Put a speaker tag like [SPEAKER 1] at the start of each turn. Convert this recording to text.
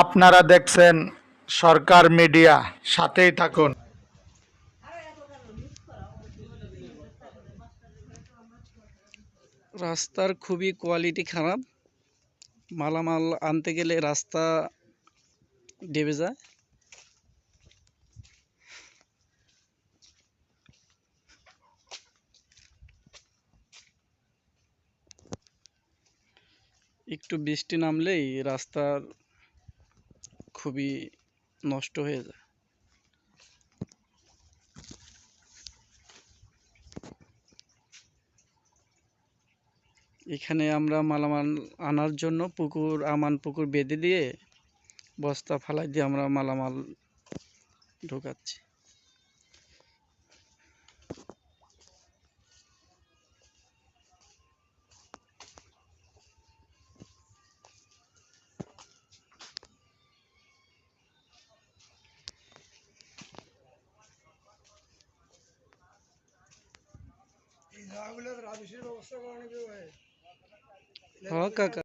[SPEAKER 1] আপনারা দেখছেন সরকার মিডিয়া, সাথেই থাকুন।
[SPEAKER 2] রাস্তার খুবই কোয়ালিটি খারাপ। মালামাল আনতে গেলে রাস্তা ডেবে যায়। একটু বৃষ্টি নামলেই রাস্তার খুবই নষ্ট হয়ে যায়। এখানে আমরা মালামাল আনার জন্য পুকুর, আমান পুকুর বেঁধে দিয়ে বস্তা ফালাই দিয়ে আমরা মালামাল ঢোকাচ্ছি। हाँ। काका